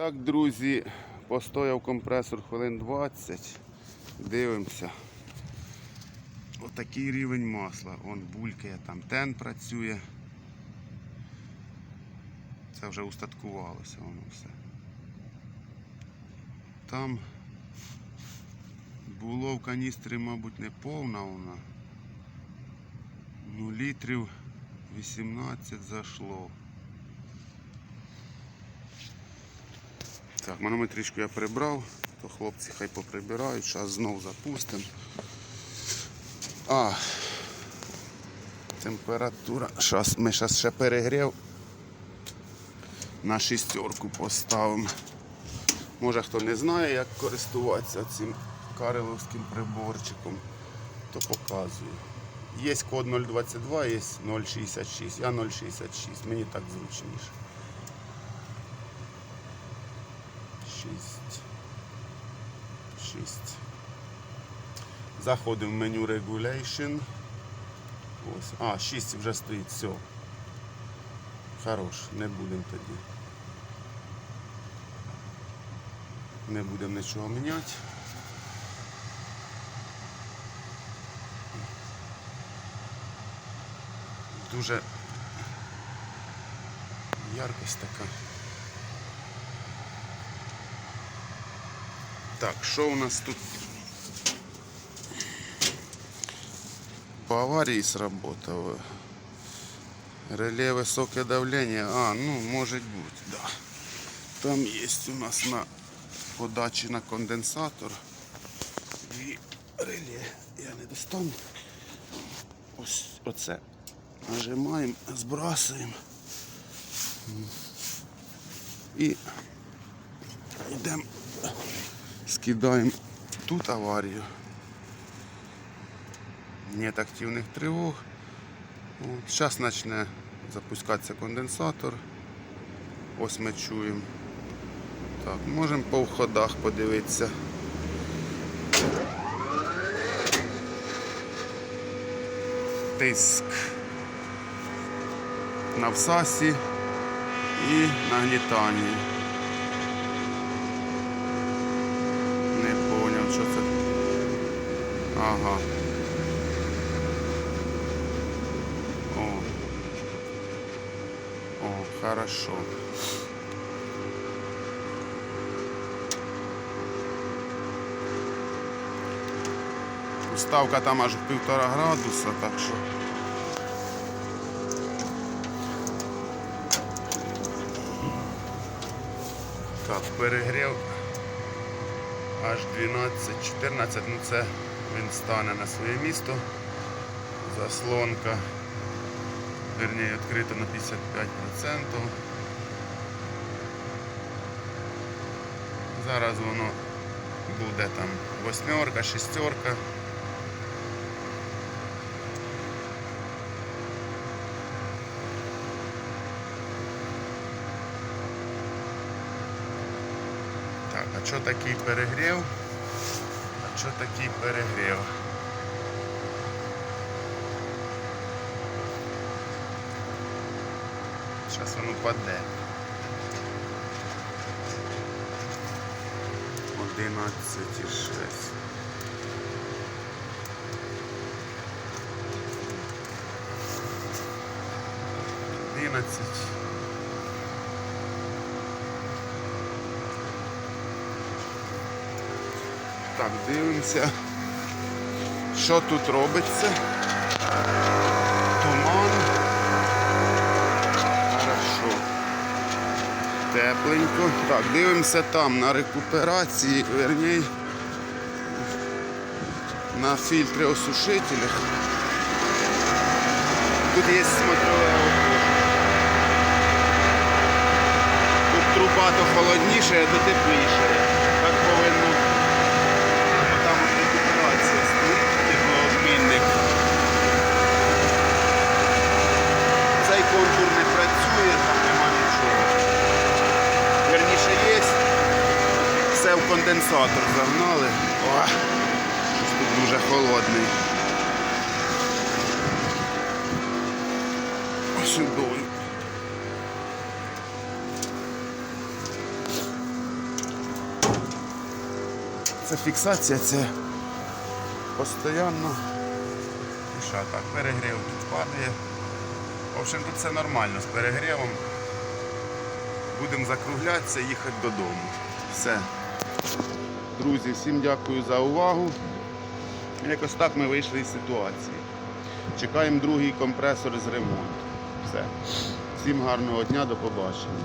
Так, друзі, постояв компресор хвилин 20. Дивимося. Отакий рівень масла. Он булькає, там тен працює. Це вже устаткувалося воно все. Там було в каністрі, мабуть, не повна вона. Ну, літрів 18 зайшло. Так, манометричку я прибрав, то хлопці хай поприбирають, зараз знов запустимо. А, температура. Щас, ми зараз ще перегрів. На шістерку поставимо. Може хто не знає, як користуватися цим кареловським приборчиком, то показую. Є код 022, є 066. Я 066, мені так зручніше. 6. 6. Заходимо в меню Regulation. Ось. А, 6 вже стоїть, все. Хорош, не будемо тоді. Не будемо нічого міняти. Дуже яркость така. Так, що у нас тут? По аварии сработало. Реле высокое давление. А, ну, может быть, да. Там есть у нас на подачі на конденсатор. І реле. Я не достану. Ось оце. Нажимаємо, збрасуємо. І йдемо, скидаємо тут аварію. Нет активних тривог. Зараз почне запускатися конденсатор. Ось ми чуємо. Так, можемо по входах подивитися. Тиск на всасі і нагнітанні. Не поняв, що це. Ага. О. О, хорошо. Ставка там аж в півтора градуса, так що. Так, перегрів аж 12-14, ну це він стане на своє місто. Заслонка вернее, відкрита на 55%. Зараз воно буде там восьмерка, шестерка. Так, а що такий перегрів? Що такий перегрів? Зараз воно паде. 11,6. Одинадцять. Так, дивимося, що тут робиться. Туман. Хорошо. Тепленько. Так, дивимося там на рекуперації, верній, на фільтри осушителях. Тут є смотрове. Тут труба то холодніше, то тепліше. Так повинно. А там от рекуперація стоїть, теплообмінник. Цей контур не працює, там нема нічого. Верніше є. Все в конденсатор загнали. О, тут дуже холодний. Чудовий. Це фіксація, це постійно. І що так, перегрів тут падає. В общем, тут все нормально з перегрівом. Будемо закруглятися і їхати додому. Все. Друзі, всім дякую за увагу. Якось так ми вийшли із ситуації. Чекаємо другий компресор з ремонту. Все. Всім гарного дня, до побачення.